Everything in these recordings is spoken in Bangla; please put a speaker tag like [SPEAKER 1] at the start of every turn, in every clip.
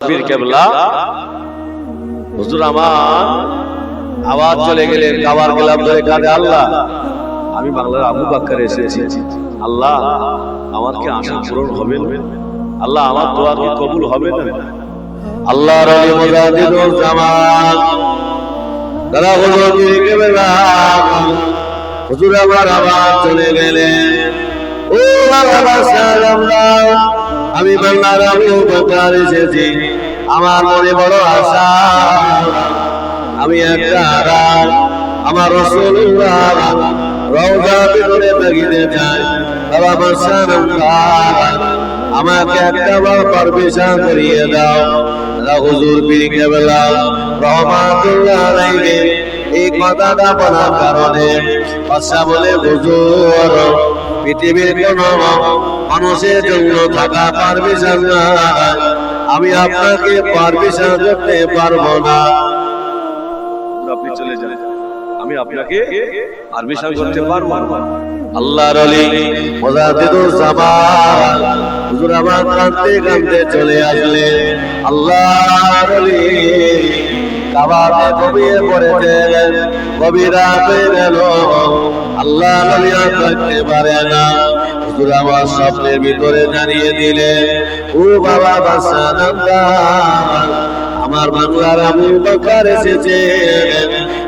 [SPEAKER 1] পীর কেবলা। হুজুর আমার আওয়াজ চলে গেলেন খাবার গেলাম ধরে কাঁদে আল্লাহ। আমি বাংলার আবু বাক্কার এসেছি। আল্লাহ আমার কি আশা পূরণ হবে আল্লাহ, আমার দোয়া কি কবুল হবে না? আল্লাহ রবি মুজাহিদুল জামান তারা হুজুর পীর কেবলা হুজুর আমার আওয়াজ চলে গেলেন ও বাবা, সালাম আমি বাংলার আমি বকর এসেছি। আমার মনে বড় আশা। আমি একটা আমার রসুল্লাহ রওজা ভিতরে লাগিতে চাই বাবা মাসাল্লাহ আমাকে একটা বার পারমিশন করিয়ে দাও। হুজুর, পীর কেবলা, রহমাতুল্লাহ আলাইহি, এই কথাটা বলার কারণে। বাদশা বলে, হুজুর পৃথিবীর কোন মানুষের জন্য থাকা পারমিশন নাই আমি আপনাকে পারমিশন করতে পারব না। আপনি চলে যান। আমি আপনাকে পারমিশন করতে পারব না। আল্লাহর অলি মুজাদ্দিদুল জামান হুজুর আমার কাঁদতে কাঁদতে চলে আসলে। আল্লাহর অলি কাবাতে কবিয়ে পড়েছেন কবিরা গেল আল্লাহ আর থাকতে পারে না। হুজুর আমার স্বপ্নের ভিতরে জানিয়ে দিলে, ও বাবা বাসা আমার বাংলার আবু বকর এসেছে।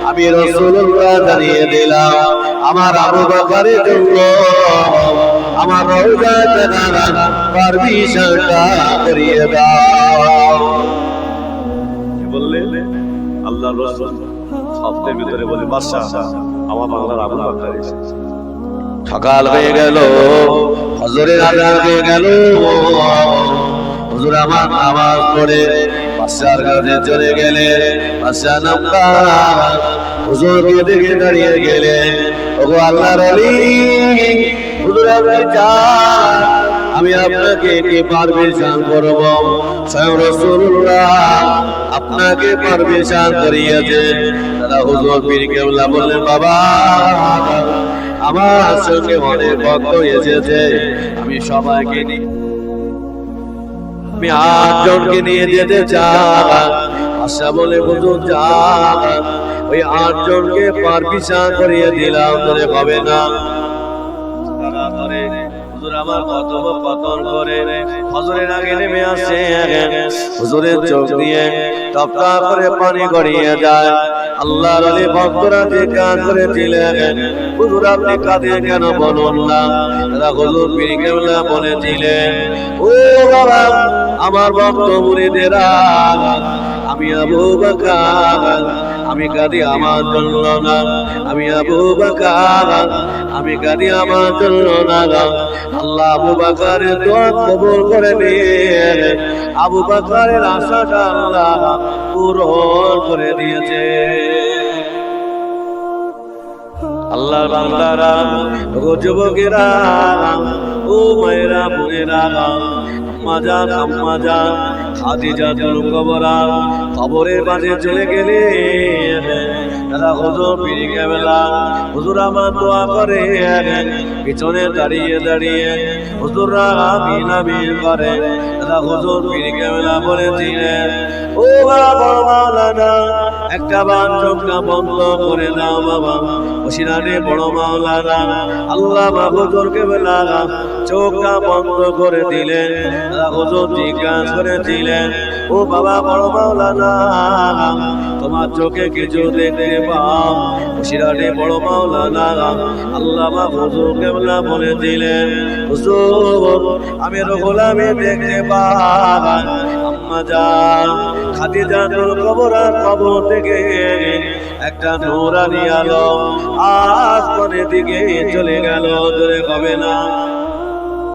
[SPEAKER 1] আমি রসুল্লাহ জানিয়ে দিলাম, আমার আবু বকরের জন্য আমার রওজা জানার পারমিশনটা করিয়ে দাও। বললে আল্লাহ রসুল স্বপ্নের ভিতরে বলে, বাদশাহ, আমার বাংলার আবু বকর এসেছে সকাল হয়ে গেল, হজরের আজান হয়ে গেল। হুজুর আমার নামাজ পড়ে বাদশার কাছে চলে গেলে বাদশাহ নাম্বার হুজুরকে দেখে দাঁড়িয়ে গেলে ওগো আল্লাহর আলী হুজুর আপনি যান আমি আপনাকে কি পারমিশন করব। স্বয়ং রাসূলুল্লাহ আপনাকে পারমিশন করিয়েছে। দাদা হুজুর পীর কেবলা বললেন, বাবা, আমার সঙ্গে অনেক ভক্ত এসেছে। আমি সবাইকে নিয়ে আমি আটজনকে নিয়ে যেতে চাই। আশা বলে, হুজুর যান ওই আটজনকে পারমিশন করিয়ে দিলাম তোরে হবে না। তারা ধরে আমার হজরের হুজুরের চোখ দিয়ে করে পানি গড়িয়ে যায়। আল্লাহর আলী ভক্তরা যে কাজ করেছিলেন হুজুর, আপনি কাঁদে কেন বলুন না? হুজুর পীর বলেছিলেন ও বাবা, আমার ভক্ত মুরিদেরা আমি আবু বকর আমি কাঁদি আমার জন্য না, আমি আবু বকর, আমি কাঁদি আমার জন্য আল্লাহ আবু বকরের দোয়া কবুল করে নিয়ে আবু বকরের আশাটা আল্লাহ পূরণ করে দিয়েছে আল্লাহ বাংলারা ও যুবকেরা, ও মায়েরা, বোনেরা আম্মা যান খাদিজা তুল কবরা কবরের মাঝে চলে গেলে তারা হুজুর পিড়ি কেবেলা হুজুর আমার দোয়া করে, পিছনে দাঁড়িয়ে দাঁড়িয়ে হুজুররা আমিন আমিন করে, তারা হুজুর ও বাবা একটা বার চোখটা বন্ধ করে দাও বাবা। ওসিরানে বড় মাওলানা। আল্লাহ হুজুর কেবেলা চোখটা বন্ধ করে দিলেন। হুজুর জিজ্ঞাসা করেছিলেন ও বাবা, বড় মাওলানা, তোমার চোখে কিছু দেখতে পাও? সিরাটে বড় মাওলানা, আল্লাহ বা হুজুর কেবলা বলে দিলেন, হুজুর, আমি রঘুলামে দেখতে পাই। আম্মা যান খাদিজা খবর কবর কবর থেকে একটা নোরানি আলো আসমানের দিকে চলে গেল ধরে কবে না?